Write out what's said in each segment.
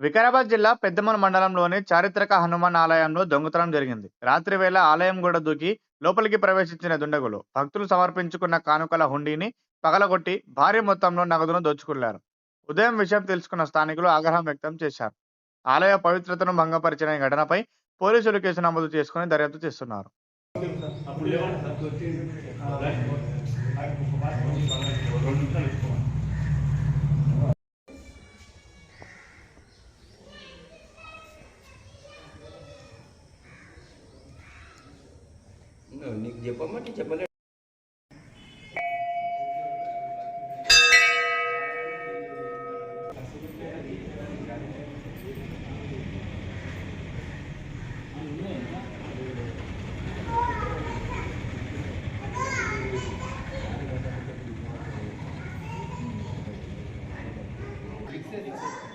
వికారాబాద్ జిల్లా పెద్దమల మండలంలోని చారిత్రక హనుమాన్ ఆలయంలో దొంగతనం జరిగింది. రాత్రి వేళ ఆలయం గోడ దూకి లోపలికి ప్రవేశించిన దుండగులు భక్తులు సమర్పించుకున్న కానుకల హుండీని పగలగొట్టి భారీ మొత్తంలో నగదును దోచుకున్నారు ఉదయం విషయం తెలుసుకున్న స్థానికులు ఆగ్రహం వ్యక్తం చేశారు. ఆలయ పవిత్రతను భంగపరిచిన ఈ ఘటనపై పోలీసులు కేసు నమోదు చేసుకుని దర్యాప్తు చేస్తున్నారు. నీకు చెప్పమంటే చెప్పలే మంగళవారం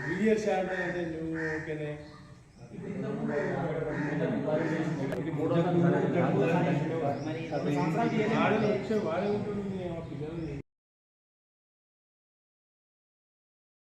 Video shot అంటే నువ్వు ఓకేనే? వచ్చే వాడే ఉంటుంది